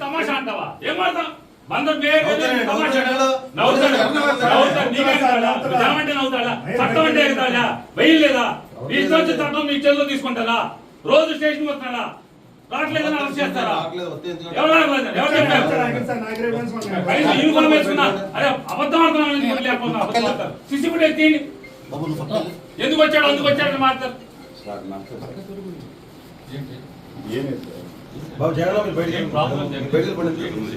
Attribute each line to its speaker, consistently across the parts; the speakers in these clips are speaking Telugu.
Speaker 1: తమాషా అంటావా? ఏం తమాషా
Speaker 2: నవ్వుతాడు.
Speaker 1: నవ్వుతాడు కాదా జనం అంటే నవ్వుతాడా చట్టం అంటే ఎగతాడా వెయ్యి లేదా? నీ ఇష్టం చట్టం మీ చేతిలో తీసుకుంటారా? రోజు స్టేషన్ వస్తున్నాడా రావట్లేదని అరెస్ట్ చేస్తారా? ఎవరు రావట్లేదు? ఎవరు చెప్పారు? యూనిఫామ్ వేసుకున్నా. అరే అబద్ధం ఆడుతున్నాం ఎందుకు లేకపోతే అబద్ధం
Speaker 2: నువ్వు పక్కకి.
Speaker 1: ఎందుకు వచ్చాడు? అందుకు వచ్చాడు? మాట్లాడతారు
Speaker 2: బాబు జగన్ మీరు బయటికి? బయటికి.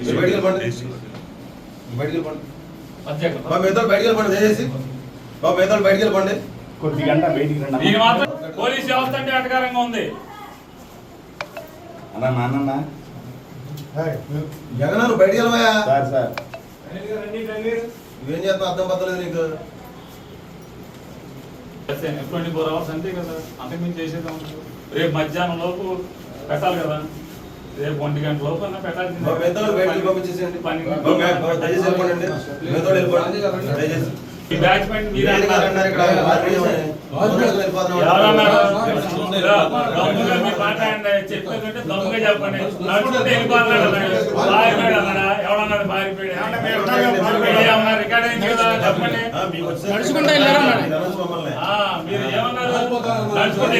Speaker 2: మీరు బయటికి వెళ్ళండి. బయటికి.
Speaker 1: అధ్యక్షుడు.
Speaker 2: బాబు మిగతా బయటికి వెళ్ళండి. దయచేసి బాబు మిగతా బయటికి వెళ్ళండి.
Speaker 3: కొద్ది గంట బయటికి రండి.
Speaker 1: పోలీస్ వ్యవస్థ అంటే అటకారంగా ఉంది.
Speaker 3: అన్నా నాన్న
Speaker 2: జగన్ నువ్వు బయటికి
Speaker 3: సార్ సార్.
Speaker 2: నువ్వేం చేస్తున్నావు? అర్థం పద్దలేదు నీకు.
Speaker 1: ట్వంటీ ఫోర్ అవర్స్ అంతే కదా. అంతకుమించి చేసేది? రేపు మధ్యాహ్నం లోపు పెట్టాలి కదా. రేపు ఒంటి గంట పెట్టాల్సిందే. ఈ మీరే. ఎవరన్నారు? నడుచుకుంటే
Speaker 4: వెళ్ళారా మరి?
Speaker 1: ఏమన్నారు? నడుచుకుంటే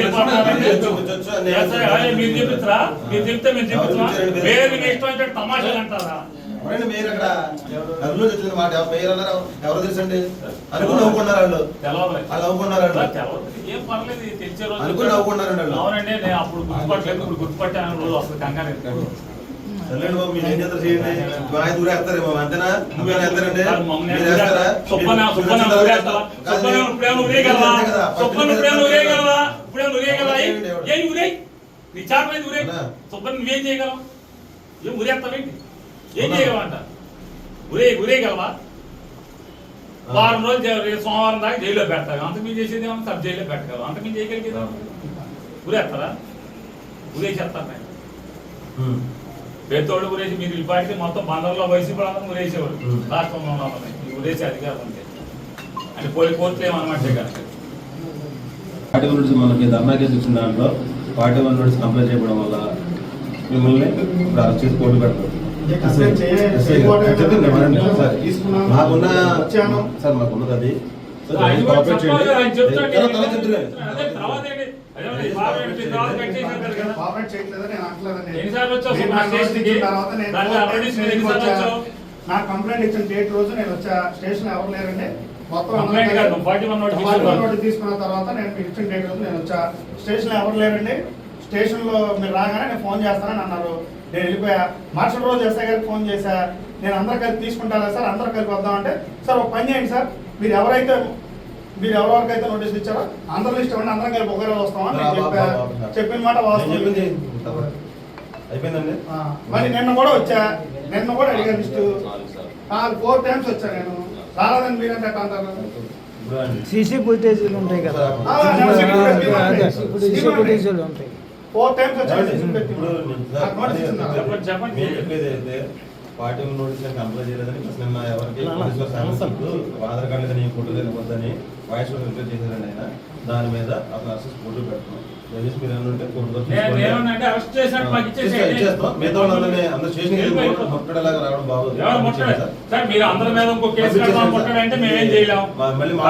Speaker 1: మీరు చెప్తారా మీరు చెప్తే మీరు చెప్తారా వేరు ఇష్టం వచ్చినట్టు తమాషాలు అంటారా?
Speaker 2: ఎవరండి మీరు అక్కడ మాట పేరు అన్నారు ఎవరు తెలుసండి? అనుకుని నవ్వుకున్నారు వాళ్ళు? వాళ్ళు? నవ్వుకున్నారు అనుకుని నవ్వుకున్నారండి వాళ్ళు?
Speaker 1: అవునండి నేను అప్పుడు గుర్తుపట్టలేదు ఇప్పుడు గుర్తుపట్టాను రోజు వస్తుంది కంగారు
Speaker 2: బాబు మీరు ఏం చేస్తారు చేయండి? అంతేనా? నువ్వేనా మీరు వేస్తారా.
Speaker 1: నీ మీద? సుబ్బన్న నువ్వేం చేయగలవు? ఏం ఊరేస్తావేంటి? ఏం
Speaker 2: అవునా?
Speaker 1: చేయగలవంట ఊరే ఊరేయగలవా వారం రోజులు సోమవారం దాకా జైల్లో పెడతావు అంతకు మీరు చేసేది ఏమో సబ్ జైల్లో పెట్టగలవు అంతకు మీరు చేయగలిగేది ఊరేసేస్తారా
Speaker 2: ఉమ్.
Speaker 1: పేదోళ్ళు ఊరేసి మీరు ఈ పాటికి మొత్తం బందర్లో వయసు ఊరేసేవాడు
Speaker 2: ఉం.
Speaker 1: రాష్ట్రంలో ఉన్న వాళ్ళని ఈ ఊరేసే అధికారం ఉంటే అంటే పోయి కోర్టులు ఏమన్నమాటే కదా
Speaker 5: పార్టీ వన్ నోటీస్ మనకి ధర్నా కేసు ఇచ్చిన దాంట్లో పార్టీ వన్ నోటీస్ కంప్లైంట్ చేయడం వల్ల మిమ్మల్ని అరెస్ట్ చేసి కోర్టు పెడతారు. మాకున్న
Speaker 3: వచ్చాను.
Speaker 5: సార్ మాకున్నది అది?
Speaker 3: నాకు కంప్లైంట్ ఇచ్చిన డేట్ రోజు నేను వచ్చా. స్టేషన్ ఎవరు లేరండి? మొత్తం తీసుకున్న తర్వాత నేను ఇచ్చిన డేట్ రోజు నేను వచ్చా. స్టేషన్ ఎవరు లేరండి? స్టేషన్లో మీరు రాగానే నేను ఫోన్ చేస్తానని అన్నారు. నేను వెళ్ళిపోయా. మరుసటి రోజు ఎస్ఐ గారికి ఫోన్ చేశా. నేను అందరు కలిపి తీసుకుంటారా సార్? అందరు కలిపి వద్దామంటే సార్ ఒక పని చేయండి సార్. మీరు ఎవరైతే మీరు ఎవరెవరికైతే నోటీస్ ఇచ్చారో అందరూ లిస్ట్ ఇవ్వండి. అందరం కలిపి ఒకే రోజు వస్తామని నేను చెప్పా. చెప్పిన మాట వాస్తవం.
Speaker 2: అయిపోయిందండి?
Speaker 3: మరి నిన్న కూడా వచ్చా. నిన్న కూడా అడిగాను లిస్ట్. ఫోర్ టైమ్స్ వచ్చా నేను. రాలేదని మీరంటే ఎట్లా అంటారు.
Speaker 6: సీసీ ఫుటేజీలు ఉంటాయి కదా. సీసీ ఫుటేజీలు ఉంటాయి.
Speaker 3: Four times.
Speaker 1: చెప్పండి, చెప్పండి.
Speaker 5: పార్టీ నోటీస్ చేయలేదని ప్లస్ నిన్న ఎవరికి పోలీసులు శాంసంగ్ ఆధార్ కార్డు లేదా నీ ఫోటో తెలియవద్దని వాయిస్ రిప్లై చేశారండి ఆయన. దాని మీద అతను అరెస్ట్ ఫోటో పెడుతున్నాం దయచేసి మీరు ఏమంటే. ఇచ్చేస్తాం మిగతా వాళ్ళందరినీ అందరూ ముట్టడలాగా రావడం బాగోదు. మళ్ళీ మా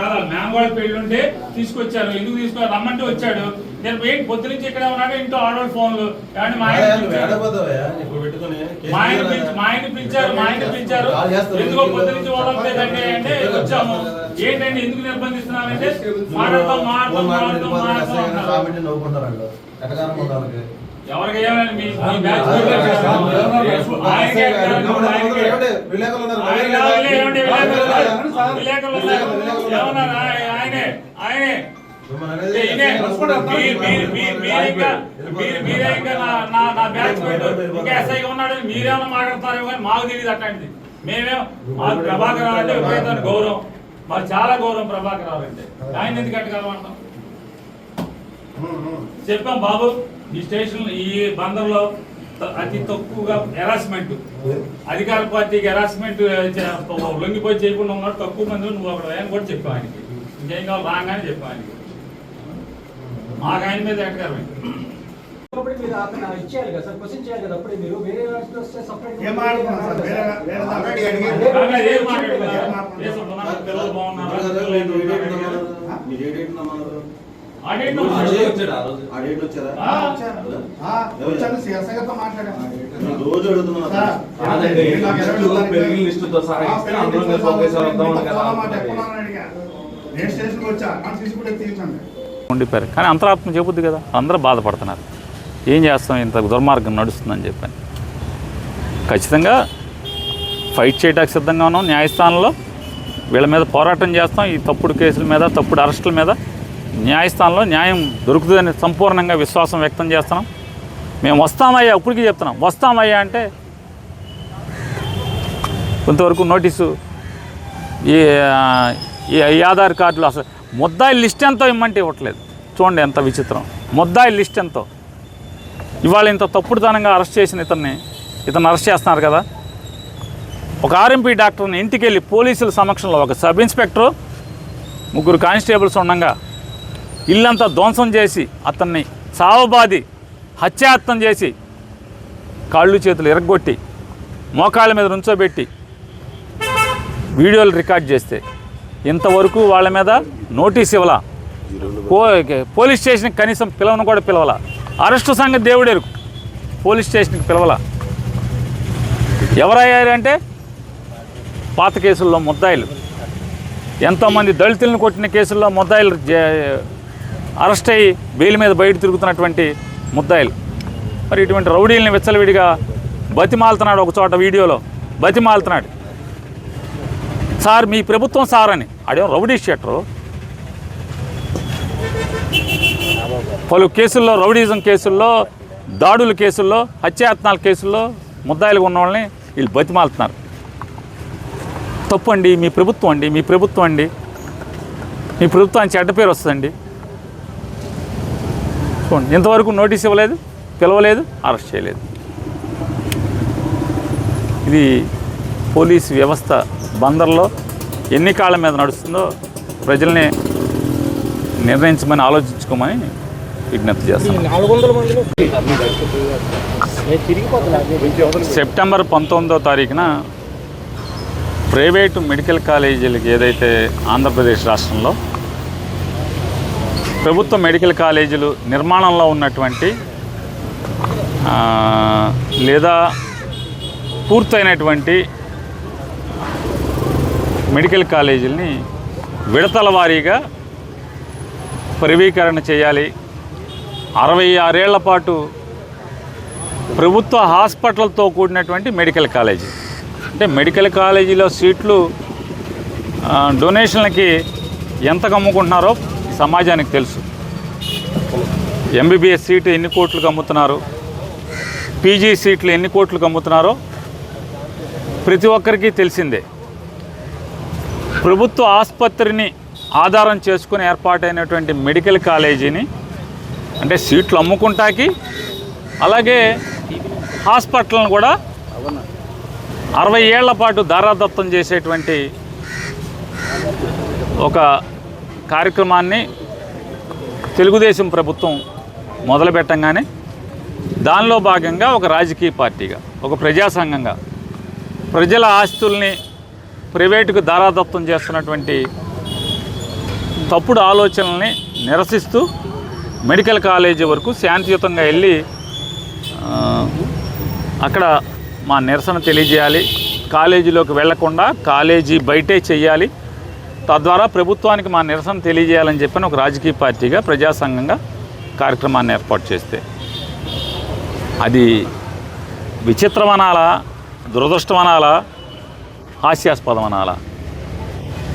Speaker 1: కాదు పెళ్ళి ఉంటే తీసుకొచ్చారు. ఎందుకు తీసుకో రమ్మంటే వచ్చాడు. నేను ఏంటి పొద్దు నుంచి ఇక్కడ ఉన్నాడు ఇంట్లో ఆడవాళ్ళు ఫోన్లు. ఏమంటే మా ఆయన మా ఆయన మా పిలిచారు మా ఆయన పిలిచారు. ఎందుకో పొద్దు నుంచి వదలలేదండి అంటే వచ్చాము. ఏంటండి ఎందుకు నిర్బంధిస్తున్నారంటే మాట్లాడతాం మాట్లాడతాం
Speaker 2: మాట్లాడి
Speaker 1: మాట్లాడతాం మాట్లాడతాం?
Speaker 2: విలేకరులు ఉన్నారు.
Speaker 1: ఆయన? ఆయన- మీరే ఇంకా నా- బ్యాచ్ ఇంకా మీరేమన్నా మాట్లాడతారేమో కానీ మాకు తెలియదు అట్లాంటిది. మేమేం మాకు ప్రభాకర్ రావు అంటే విపరీతమైన గౌరవం. మాకు చాలా గౌరవం ప్రభాకర్ రావు అంటే. ఆయన ఎందుకు అట్టగలమంటాం చెప్పాం బాబు ఈ స్టేషన్ ఈ బందర్లో అతి తక్కువగా హెరాస్మెంట్ అధికార పార్టీకి హెరాస్మెంట్ లొంగిపోయి చేయకుండా ఉన్నాడు తక్కువ మంది నువ్వు అక్కడ అని కూడా చెప్పావు ఆయనకి. ఇంకేం కావాలి రాగానే చెప్పావు ఆయనకి. మాకు ఆయన మీద నమ్మరు.
Speaker 5: రోజే.
Speaker 2: అడుగుతున్నాను.
Speaker 3: నేను స్టేషన్కి వచ్చా తీయించండి
Speaker 1: ఉండిపోయారు. కానీ అంతరాత్మ చెబుద్ది కదా. అందరూ బాధపడుతున్నారు. ఏం చేస్తాం? ఇంత దుర్మార్గం నడుస్తుందని చెప్పాను. ఖచ్చితంగా ఫైట్ చేయడానికి సిద్ధంగా ఉన్నాం. న్యాయస్థానంలో వీళ్ళ మీద పోరాటం చేస్తాం. ఈ తప్పుడు కేసుల మీద తప్పుడు అరెస్టుల మీద న్యాయస్థానంలో న్యాయం దొరుకుతుందని సంపూర్ణంగా విశ్వాసం వ్యక్తం చేస్తున్నాం. మేము వస్తామయ్యా ఇప్పటికీ చెప్తున్నాం. వస్తామయ్యా అంటే కొంతవరకు నోటీసు ఈ ఈ ఈ ఆధార్ కార్డులు అసలు ముద్దాయి లిస్ట్ ఎంతో ఇమ్మంటే ఇవ్వట్లేదు. చూడండి ఎంత విచిత్రం. ముద్దాయి లిస్ట్ ఎంతో. ఇవాళ ఇంత తప్పుడుతనంగా అరెస్ట్ చేసిన ఇతన్ని ఇతను అరెస్ట్ చేస్తున్నారు కదా. ఒక ఆర్ఎంపీ డాక్టర్ని ఇంటికి వెళ్ళి పోలీసుల సమక్షంలో ఒక సబ్ ఇన్స్పెక్టరు ముగ్గురు కానిస్టేబుల్స్ ఉండగా ఇల్లంతా ధ్వంసం చేసి అతన్ని చావబాది హత్యాయత్నం చేసి కాళ్ళు చేతులు ఇరగొట్టి మోకాళ్ళ మీద నుంచోబెట్టి వీడియోలు రికార్డ్ చేస్తే ఇంతవరకు వాళ్ళ మీద నోటీస్ ఇవ్వలా? పోలీస్ స్టేషన్కి కనీసం పిలవను కూడా పిలవాల. అరెస్టు సంగతి దేవుడేరు పోలీస్ స్టేషన్కి పిలవాల. ఎవరయ్యారంటే పాత కేసుల్లో ముద్దాయిలు. ఎంతోమంది దళితులను కొట్టిన కేసుల్లో ముద్దాయిలు అరెస్ట్ అయ్యి బెయిల్ మీద బయట తిరుగుతున్నటువంటి ముద్దాయిలు. మరి ఇటువంటి రౌడీల్ని విచ్చలవిడిగా బతిమాలుతున్నాడు ఒక చోట వీడియోలో. బతిమాలుతున్నాడు. సార్ మీ ప్రభుత్వం సార్ అని. అడేం రౌడీ షెట్టరు పలు కేసుల్లో రౌడీజం కేసుల్లో దాడుల కేసుల్లో హత్యాయత్నాల కేసుల్లో ముద్దాయిలుగా ఉన్న వాళ్ళని వీళ్ళు బతిమాలుతున్నారు. తప్పు అండి మీ ప్రభుత్వం అండి మీ ప్రభుత్వం అండి. మీ ప్రభుత్వానికి చెడ్డ పేరు వస్తుందండి. చూడండి ఇంతవరకు నోటీస్ ఇవ్వలేదు పిలవలేదు అరెస్ట్ చేయలేదు. ఇది పోలీస్ వ్యవస్థ బందర్లో ఎన్ని కాళ్ళ మీద నడుస్తుందో ప్రజల్ని నిర్ణయించమని ఆలోచించుకోమని విజ్ఞప్తి
Speaker 6: తిరిగిపోతున్నా
Speaker 1: సెప్టెంబర్ పంతొమ్మిదో తారీఖున ప్రైవేటు మెడికల్ కాలేజీలకి ఏదైతే ఆంధ్రప్రదేశ్ రాష్ట్రంలో ప్రభుత్వ మెడికల్ కాలేజీలు నిర్మాణంలో ఉన్నటువంటి లేదా పూర్తయినటువంటి మెడికల్ కాలేజీలని విడతల వారీగా ప్రైవీకరణ చేయాలి అరవై ఆరేళ్ళ పాటు ప్రభుత్వ హాస్పిటల్తో కూడినటువంటి మెడికల్ కాలేజీ. అంటే మెడికల్ కాలేజీలో సీట్లు డొనేషన్లకి ఎంత కమ్ముకుంటున్నారో సమాజానికి తెలుసు. ఎంబీబీఎస్ సీటు ఎన్ని కోట్లకు అమ్ముతున్నారు పీజీ సీట్లు ఎన్ని కోట్లకు అమ్ముతున్నారో ప్రతి ఒక్కరికి తెలిసిందే. ప్రభుత్వ ఆసుపత్రిని ఆధారం చేసుకుని ఏర్పాటైనటువంటి మెడికల్ కాలేజీని అంటే సీట్లు అమ్ముకుంటాకి అలాగే హాస్పిటల్ని కూడా అరవై ఏళ్ళ పాటు దారాదత్తం చేసేటువంటి ఒక కార్యక్రమాన్ని తెలుగుదేశం ప్రభుత్వం మొదలుపెట్టంగానే దానిలో భాగంగా ఒక రాజకీయ పార్టీగా ఒక ప్రజా సంఘంగా ప్రజల ఆస్తుల్ని ప్రైవేటుకు దారాదత్తం చేస్తున్నటువంటి తప్పుడు ఆలోచనల్ని నిరసిస్తూ మెడికల్ కాలేజీ వరకు శాంతియుతంగా వెళ్ళి అక్కడ మా నిరసన తెలియజేయాలి. కాలేజీలోకి వెళ్ళకుండా కాలేజీ బయటే చెయ్యాలి. తద్వారా ప్రభుత్వానికి మా నిరసన తెలియజేయాలని చెప్పని ఒక రాజకీయ పార్టీగా ప్రజాసంఘంగా కార్యక్రమాన్ని ఏర్పాటు చేస్తే. అది విచిత్రమనాలా దురదృష్టమనాలా హాస్యాస్పదమనాలా?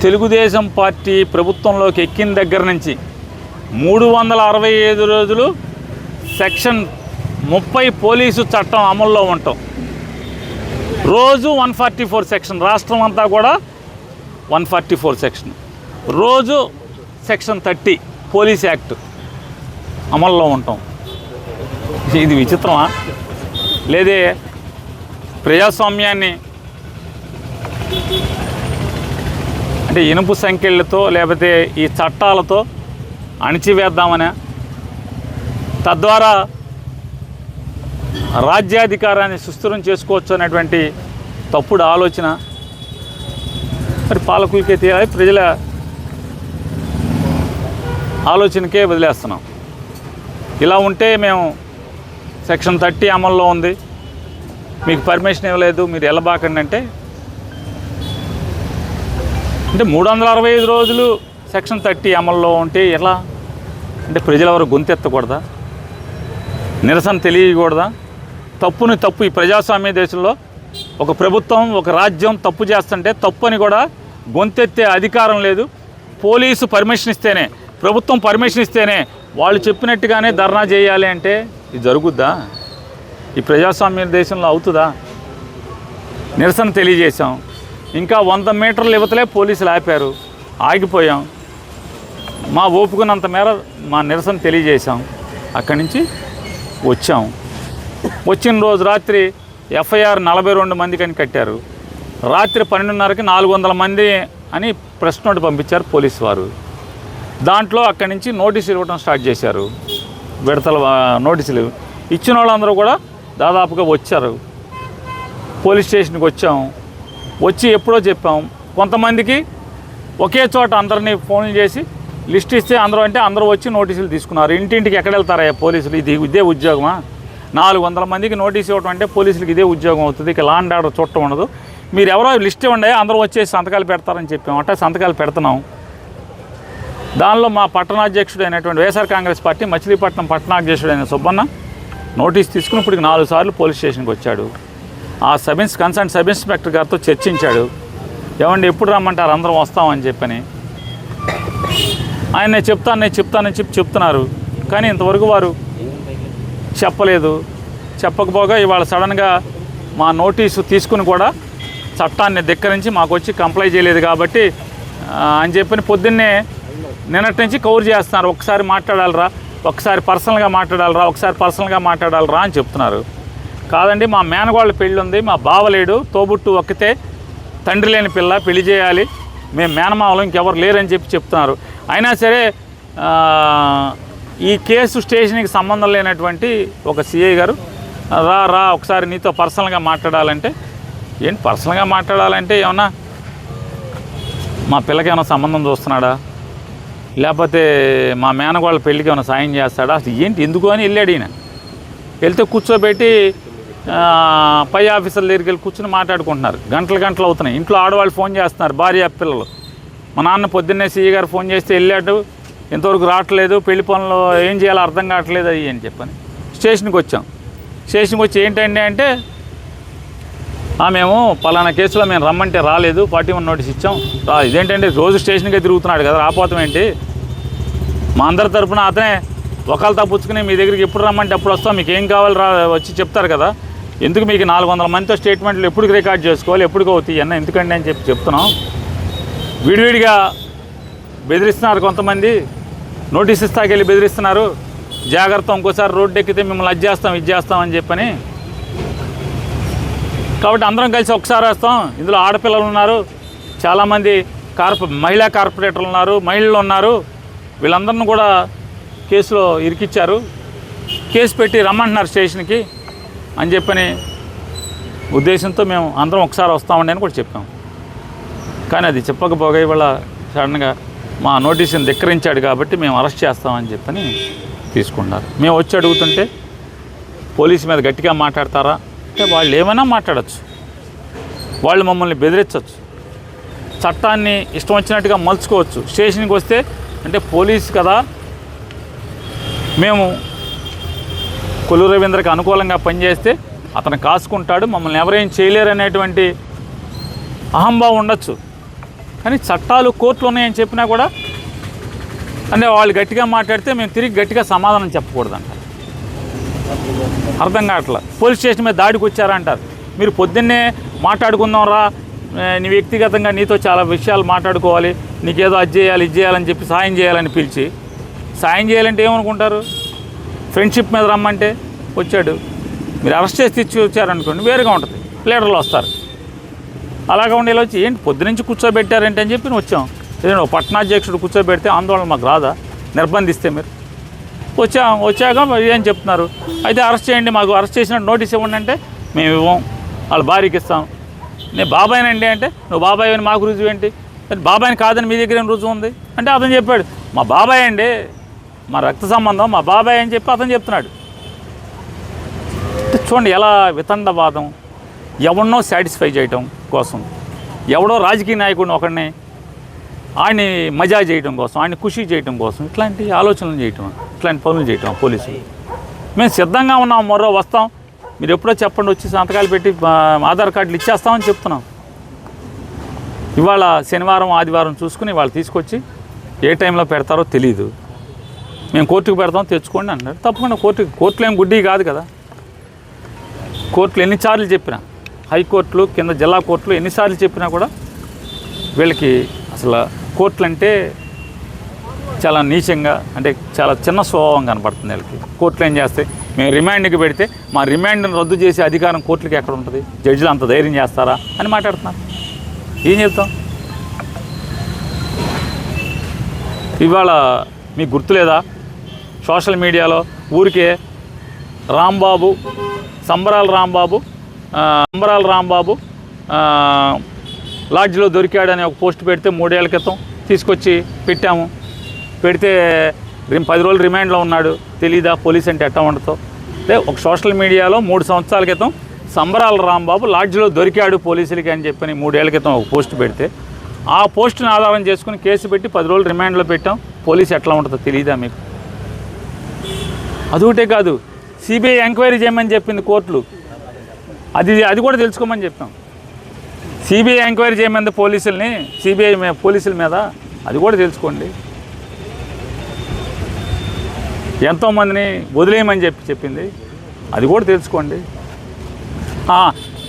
Speaker 1: తెలుగుదేశం పార్టీ ప్రభుత్వంలోకి ఎక్కిన దగ్గర నుంచి మూడు వందల అరవై ఐదు రోజులు సెక్షన్ ముప్పై పోలీసు చట్టం అమల్లో ఉంటాం రోజు వన్ ఫార్టీ ఫోర్ సెక్షన్ రాష్ట్రం అంతా కూడా వన్ ఫార్టీ ఫోర్ సెక్షన్. రోజు సెక్షన్ థర్టీ పోలీస్ యాక్ట్ అమల్లో ఉంటాం ఇది విచిత్రమా? లేదే ప్రజాస్వామ్యాన్ని అంటే ఇనుపు సంఖ్యలతో లేకపోతే ఈ చట్టాలతో అణిచివేద్దామనే. తద్వారా రాజ్యాధికారాన్ని సుస్థిరం చేసుకోవచ్చు అనేటువంటి తప్పుడు ఆలోచన. మరి పాలకులకే తీయాలి ప్రజల ఆలోచనకే వదిలేస్తున్నాం. ఇలా ఉంటే మేము సెక్షన్ థర్టీ అమల్లో ఉంది. మీకు పర్మిషన్ ఇవ్వలేదు మీరు వెళ్ళబాకండి అంటే. అంటే మూడు వందల అరవై ఐదు రోజులు సెక్షన్ థర్టీ అమల్లో ఉంటే ఎలా? అంటే ప్రజలెవరు గొంతెత్తకూడదా నిరసన తెలియకూడదా? తప్పుని తప్పు ఈ ప్రజాస్వామ్య దేశంలో ఒక ప్రభుత్వం ఒక రాజ్యం తప్పు చేస్తుంటే తప్పు అని కూడా గొంతెత్తే అధికారం లేదు. పోలీసు పర్మిషన్ ఇస్తేనే ప్రభుత్వం పర్మిషన్ ఇస్తేనే వాళ్ళు చెప్పినట్టుగానే ధర్నా చేయాలి అంటే ఇది జరుగుద్దా? ఈ ప్రజాస్వామ్య దేశంలో అవుతుందా? నిరసన తెలియజేశాం. ఇంకా వంద మీటర్లు ఇవతలే పోలీసులు ఆపారు. ఆగిపోయాం. మా ఓపుకున్నంత మేర మా నిరసన తెలియజేశాం. అక్కడి నుంచి వచ్చాం. వచ్చిన రోజు రాత్రి ఎఫ్ఐఆర్ నలభై రెండు మందికి అని కట్టారు. రాత్రి పన్నెండున్నరకి నాలుగు వందల మంది అని ప్రెస్ నోట్ పంపించారు పోలీసు వారు. దాంట్లో అక్కడి నుంచి నోటీసులు ఇవ్వడం స్టార్ట్ చేశారు. విడతల నోటీసులు ఇచ్చిన వాళ్ళందరూ కూడా దాదాపుగా వచ్చారు. పోలీస్ స్టేషన్కి వచ్చాం. వచ్చి ఎప్పుడో చెప్పాం. కొంతమందికి ఒకే చోట అందరినీ ఫోన్లు చేసి లిస్ట్ ఇస్తే అందరూ అంటే అందరూ వచ్చి నోటీసులు తీసుకున్నారు. ఇంటింటికి ఎక్కడ వెళ్తారయ్యా పోలీసులు? ఇది ఇదే ఉద్యోగమా? నాలుగు వందల మందికి నోటీస్ ఇవ్వడం అంటే పోలీసులకి ఇదే ఉద్యోగం అవుతుంది. ఇక లాండ్ ఆర్డర్ చూడటం ఉండదు. మీరు ఎవరో లిస్ట్ ఇవ్వండి అందరూ వచ్చేసి సంతకాలు పెడతారని చెప్పామంట సంతకాలు పెడుతున్నాం. దానిలో మా పట్టణాధ్యక్షుడు అయినటువంటి వైఎస్ఆర్ కాంగ్రెస్ పార్టీ మచిలీపట్నం పట్టణాధ్యక్షుడు అయిన సుబ్బన్న నోటీస్ తీసుకుని ఇప్పటికి నాలుగు సార్లు పోలీస్ స్టేషన్కి వచ్చాడు. ఆ సబ్ ఇన్స్ కన్సర్న్ సబ్ ఇన్స్పెక్టర్ గారితో చర్చించాడు. ఏమండి ఎప్పుడు రమ్మంటారు? అందరం వస్తామని చెప్పని. ఆయన నేను చెప్తాను నేను చెప్తానని చెప్పి చెప్తున్నారు. కానీ ఇంతవరకు వారు చెప్పలేదు. చెప్పకపోగా ఇవాళ సడన్గా మా నోటీసు తీసుకుని కూడా చట్టాన్ని ధిక్కరించి మాకు వచ్చి కంప్లైంట్ చేయలేదు కాబట్టి అని చెప్పని పొద్దున్నే నిన్నటి నుంచి కవర్ చేస్తున్నారు. ఒకసారి మాట్లాడాలరా ఒకసారి పర్సనల్గా మాట్లాడాలరా ఒకసారి పర్సనల్గా మాట్లాడాలరా అని చెప్తున్నారు. కాదండి మా మేనగోళ్ళ పెళ్ళి ఉంది మా బావలేడు తోబుట్టు ఒక్కతే తండ్రి లేని పిల్ల పెళ్ళి చేయాలి మేము మేనమావలం ఇంకెవరు లేరని చెప్పి చెప్తున్నారు. అయినా సరే ఈ కేసు స్టేషన్కి సంబంధం లేనటువంటి ఒక సిఐ గారు రా రా ఒకసారి నీతో పర్సనల్గా మాట్లాడాలంటే ఏంటి పర్సనల్గా మాట్లాడాలంటే ఏమన్నా మా పిల్లకి ఏమైనా సంబంధం చూస్తున్నాడా? లేకపోతే మా మేనగోళ్ళ పెళ్ళికి ఏమైనా సాయం చేస్తాడా? అసలు ఏంటి ఎందుకు అని వెళ్ళాడు ఈయన. వెళ్తే కూర్చోబెట్టి పై ఆఫీసర్ల దగ్గరికి వెళ్ళి కూర్చొని మాట్లాడుకుంటున్నారు. గంటలు గంటలు అవుతున్నాయి. ఇంట్లో ఆడవాళ్ళు ఫోన్ చేస్తున్నారు భార్య పిల్లలు. మా నాన్న పొద్దున్నే సీఈ గారు ఫోన్ చేస్తే వెళ్ళాడు. ఇంతవరకు రావట్లేదు. పెళ్ళి పనులు ఏం చేయాలో అర్థం కావట్లేదు అయ్యి అని చెప్పని. స్టేషన్కి వచ్చాం. స్టేషన్కి వచ్చి ఏంటండి అంటే మేము పలానా కేసులో మేము రమ్మంటే రాలేదు. పార్టీ వన్ నోటీస్ ఇచ్చాం. రా ఇదేంటంటే రోజు స్టేషన్కే తిరుగుతున్నాడు కదా రాపోతాం ఏంటి? మా అందరి తరపున అతనే ఒకళ్ళు తప్పుచ్చుకుని మీ దగ్గరికి ఎప్పుడు రమ్మంటే అప్పుడు వస్తాం. మీకు ఏం కావాలి రా వచ్చి చెప్తారు కదా. ఎందుకు మీకు నాలుగు వందల మందితో స్టేట్మెంట్లు ఎప్పుడు రికార్డ్ చేసుకోవాలి ఎప్పుడు అవుతాయి అన్న. ఎందుకండి అని చెప్పి చెప్తున్నాం. విడివిడిగా బెదిరిస్తున్నారు కొంతమంది. నోటీస్ ఇస్తాకెళ్ళి బెదిరిస్తున్నారు. జాగ్రత్త ఇంకోసారి రోడ్డు ఎక్కితే మిమ్మల్ని అది చేస్తాం ఇది చేస్తాం అని చెప్పని. కాబట్టి అందరం కలిసి ఒకసారి వస్తాం. ఇందులో ఆడపిల్లలు ఉన్నారు. చాలామంది కార్పొ మహిళా కార్పొరేటర్లు ఉన్నారు మహిళలు ఉన్నారు. వీళ్ళందరిని కూడా కేసులో ఇరికిచ్చారు. కేసు పెట్టి రమ్మంటున్నారు స్టేషన్కి అని చెప్పని ఉద్దేశంతో మేము అందరం ఒకసారి వస్తామండి అని కూడా చెప్పాము కానీ అది చెప్పకపోగా ఇవాళ సడన్గా మా నోటీసుని ధిక్కరించాడు కాబట్టి మేము అరెస్ట్ చేస్తామని చెప్పని తీసుకున్నారు. మేము వచ్చి అడుగుతుంటే పోలీసు మీద గట్టిగా మాట్లాడతారా? అంటే వాళ్ళు ఏమైనా మాట్లాడచ్చు. వాళ్ళు మమ్మల్ని బెదిరించవచ్చు చట్టాన్ని ఇష్టం వచ్చినట్టుగా మలుచుకోవచ్చు. స్టేషన్కి వస్తే అంటే పోలీసు కదా మేము కొలు రవీంద్రకి అనుకూలంగా పనిచేస్తే అతను కాసుకుంటాడు మమ్మల్ని ఎవరేం చేయలేరు అనేటువంటి అహంభావం ఉండొచ్చు. కానీ చట్టాలు కోర్టులు ఉన్నాయని చెప్పినా కూడా అంటే వాళ్ళు గట్టిగా మాట్లాడితే మేము తిరిగి గట్టిగా సమాధానం చెప్పకూడదంట. అర్థం కావట్లా? పోలీస్ స్టేషన్ మీద దాడికి వచ్చారంటారు మీరు పొద్దున్నే మాట్లాడుకుందాం రా నీ వ్యక్తిగతంగా నీతో చాలా విషయాలు మాట్లాడుకోవాలి నీకేదో అది చేయాలి ఇది చేయాలని చెప్పి సాయం చేయాలని పిలిచి సాయం చేయాలంటే ఏమనుకుంటారు? ఫ్రెండ్షిప్ మీద రమ్మంటే వచ్చాడు. మీరు అరెస్ట్ చేసి తెచ్చి వచ్చారనుకోండి వేరుగా ఉంటుంది. లీడర్లు వస్తారు. అలాగా ఉండేలా వచ్చి ఏంటి పొద్దునుంచి కూర్చోబెట్టారంటే? అని చెప్పి వచ్చాం. ఏదైనా పట్టణాధ్యక్షుడు కూర్చోబెడితే ఆందోళన మాకు రాదా? నిర్బంధిస్తే మీరు. వచ్చా. వచ్చాక ఏం చెప్తున్నారు? అయితే అరెస్ట్ చేయండి మాకు అరెస్ట్ చేసినట్టు నోటీస్ ఇవ్వండి అంటే మేము ఇవ్వం. వాళ్ళ భార్యకి ఇస్తాం. నేను బాబాయ్నండి అంటే నువ్వు బాబాయ్ అని మాకు రుజువు ఏంటి? బాబాయ్ని కాదని మీ దగ్గర ఏం రుజువు ఉంది? అంటే అతను చెప్పాడు మా బాబాయ్ అండి మా రక్త సంబంధం మా బాబాయ్ అని చెప్పి అతను చెప్తున్నాడు. చూడండి ఎలా వితండవాదం. ఎవరినో సాటిస్ఫై చేయటం కోసం ఎవడో రాజకీయ నాయకుడిని ఒకడిని ఆయన్ని మజా చేయటం కోసం ఆయన ఖుషి చేయటం కోసం ఇట్లాంటి ఆలోచనలు చేయటం ఇట్లాంటి పనులు చేయటం పోలీసులు. మేము సిద్ధంగా ఉన్నాం మరో వస్తాం. మీరు ఎప్పుడో చెప్పండి వచ్చి సంతకాలు పెట్టి ఆధార్ కార్డులు ఇచ్చేస్తామని చెప్తున్నాం. ఇవాళ శనివారం ఆదివారం చూసుకుని వాళ్ళు తీసుకొచ్చి ఏ టైంలో పెడతారో తెలియదు మేము కోర్టుకు పెడతాం తెచ్చుకోండి అన్నారు. తప్పకుండా కోర్టు కోర్టులు ఏం గుడ్డి కాదు కదా. కోర్టులు ఎన్నిసార్లు చెప్పినా హైకోర్టులు కింద జిల్లా కోర్టులు ఎన్నిసార్లు చెప్పినా కూడా వీళ్ళకి అసలు కోర్టులు అంటే చాలా నీచంగా అంటే చాలా చిన్న స్వభావం కనపడుతుంది వీళ్ళకి. కోర్టులు ఏం చేస్తాయి? మేము రిమాండ్కి పెడితే మా రిమాండ్ని రద్దు చేసే అధికారం కోర్టులకి ఎక్కడ ఉంటుంది? జడ్జిలు అంత ధైర్యం చేస్తారా? అని మాట్లాడుతున్నారు. ఏం చెప్తాం? ఇవాళ మీకు గుర్తులేదా? సోషల్ మీడియాలో ఊరికే రాంబాబు సంబరాల రాంబాబు అంబరాల రాంబాబు లాడ్జ్లో దొరికాడని ఒక పోస్ట్ పెడితే మూడేళ్ళ క్రితం తీసుకొచ్చి పెట్టాము. పెడితే పది రోజులు రిమాండ్లో ఉన్నాడు. తెలీదా? పోలీస్ అంటే ఎట్టా ఉండతో? అంటే ఒక సోషల్ మీడియాలో మూడు సంవత్సరాల క్రితం సంబరాల రాంబాబు లాడ్జ్లో దొరికాడు పోలీసులకి అని చెప్పని మూడేళ్ళ క్రితం ఒక పోస్ట్ పెడితే. ఆ పోస్టుని ఆధారం చేసుకుని కేసు పెట్టి పది రోజులు రిమాండ్లో పెట్టాం. పోలీస్ ఎట్లా ఉంటుందో తెలియదా మీకు? అదొకటే కాదు. సిబిఐ ఎంక్వైరీ చేయమని చెప్పింది కోర్టులు. అది అది కూడా తెలుసుకోమని చెప్పాం. సిబిఐ ఎంక్వైరీ చేయమంది పోలీసుల్ని సిబిఐ పోలీసుల మీద అది కూడా తెలుసుకోండి. ఎంతోమందిని వదిలేయమని చెప్పి చెప్పింది. అది కూడా తెలుసుకోండి.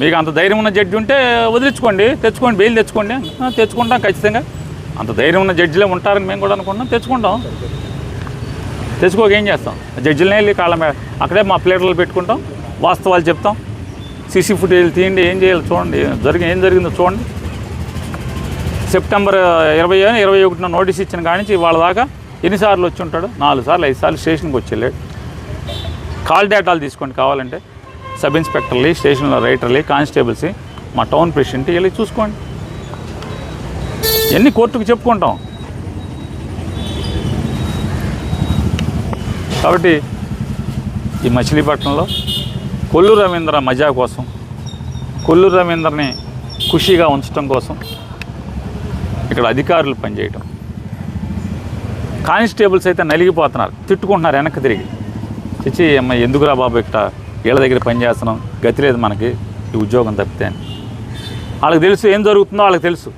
Speaker 1: మీకు అంత ధైర్యం ఉన్న జడ్జి ఉంటే వదిలించుకోండి. తెచ్చుకోండి బెయిల్ తెచ్చుకోండి. తెచ్చుకుంటాం ఖచ్చితంగా. అంత ధైర్యం ఉన్న జడ్జిలే ఉంటారని మేము కూడా అనుకుంటాం తెచ్చుకుంటాం. తెచ్చుకోక ఏం చేస్తాం? జడ్జిలనే వెళ్ళి కాళ్ళ మీద అక్కడే మా ప్లేటర్లు పెట్టుకుంటాం. వాస్తవాలు చెప్తాం. సీసీ ఫుటేజ్ తీయండి ఏం చేయాలి చూడండి. జరిగి ఏం జరిగిందో చూడండి. సెప్టెంబర్ ఇరవై ఇరవై ఒకటిన నోటీస్ ఇచ్చిన కానించి వాళ్ళ దాకా ఎన్నిసార్లు వచ్చి ఉంటాడు? నాలుగు సార్లు ఐదు సార్లు స్టేషన్కి వచ్చి వెళ్ళాడు కాల్ డేటాలు తీసుకోండి కావాలంటే. సబ్ ఇన్స్పెక్టర్లు స్టేషన్లో రైటర్లు కానిస్టేబుల్స్ మా టౌన్ ప్రెసిడెంట్ వెళ్ళి చూసుకోండి. ఎన్ని కోర్టుకు చెప్పుకుంటాం? కాబట్టి ఈ మచిలీపట్నంలో కొల్లు రవీంద్ర మజా కోసం కొల్లు రవీంద్రని ఖుషీగా ఉంచడం కోసం ఇక్కడ అధికారులు పనిచేయటం. కానిస్టేబుల్స్ అయితే నలిగిపోతున్నారు తిట్టుకుంటున్నారు వెనక్కి తిరిగి. చిచ్చి అమ్మ ఎందుకురా బాబు ఇక్కడ వీళ్ళ దగ్గర పని చేస్తున్నాం గతి లేదు మనకి ఈ ఉద్యోగం తప్పితే అని. వాళ్ళకి తెలుసు ఏం జరుగుతుందో వాళ్ళకి తెలుసు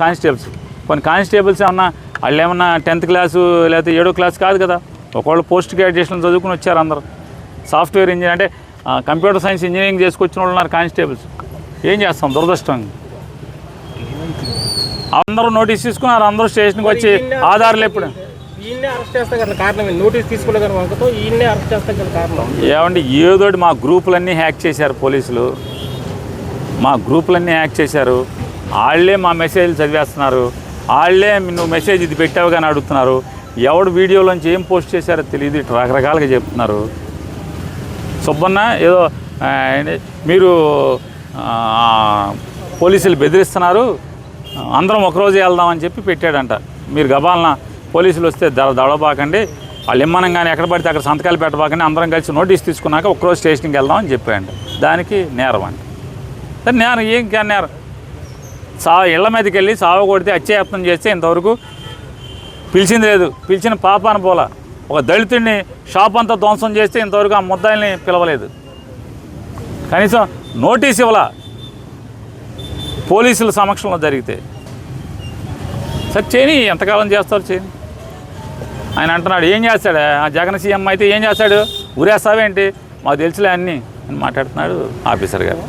Speaker 1: కానిస్టేబుల్స్. కొన్ని కానిస్టేబుల్స్ ఏమన్నా వాళ్ళు ఏమన్నా టెన్త్ క్లాసు లేకపోతే ఏడో క్లాస్ కాదు కదా ఒకళ్ళు పోస్ట్ గ్రాడ్యుయేషన్ చదువుకుని వచ్చారు అందరూ. సాఫ్ట్వేర్ ఇంజనీర్ అంటే కంప్యూటర్ సైన్స్ ఇంజనీరింగ్ చేసుకొచ్చిన వాళ్ళు ఉన్నారు కానిస్టేబుల్స్. ఏం చేస్తాం? దురదృష్టం. అందరూ నోటీస్ తీసుకున్నారు అందరూ స్టేషన్కి వచ్చి ఆధార్లు ఎప్పుడు ఏమండి ఏదోటి మా గ్రూపులన్నీ హ్యాక్ చేశారు పోలీసులు. మా గ్రూపులన్నీ హ్యాక్ చేశారు. వాళ్ళే మా మెసేజ్లు చదివేస్తున్నారు. వాళ్ళే నువ్వు మెసేజ్ ఇది పెట్టావు కానీ అడుగుతున్నారు. ఎవడు వీడియోలోంచి ఏం పోస్ట్ చేశారో తెలియదు రకరకాలుగా చెప్తున్నారు. సుబ్బన్న ఏదో మీరు పోలీసులు బెదిరిస్తున్నారు అందరం ఒకరోజు వెళ్దామని చెప్పి పెట్టాడంట. మీరు గబాలన పోలీసులు వస్తే దడ దడబాకండి వాళ్ళు ఇమ్మనంగానే ఎక్కడ పడితే అక్కడ సంతకాలు పెట్టబాకండి. అందరం కలిసి నోటీస్ తీసుకున్నాక ఒకరోజు స్టేషన్కి వెళ్దామని చెప్పాడు దానికి నేరం అంట. సరే నేరం ఏం కా- నేరం? సా ఇళ్ళ మీదకి వెళ్ళి సావ కొడితే అత్యయత్నం చేస్తే ఇంతవరకు పిలిచింది లేదు. పిలిచిన పాపాన పోల. ఒక దళితుడిని షాప్ అంతా ధ్వంసం చేస్తే ఇంతవరకు ఆ ముద్దాయిల్ని పిలవలేదు. కనీసం నోటీస్ ఇవ్వాల. పోలీసుల సమక్షంలో జరిగితే. సరే చేయని ఎంతకాలం చేస్తారు చేయని ఆయన అంటున్నాడు ఏం చేస్తాడు? ఆ జగన్ సీఎం అయితే ఏం చేస్తాడు? ఊరేస్తావేంటి? మాకు తెలిసిలే అన్నీ అని మాట్లాడుతున్నాడు ఆఫీసర్ గారు.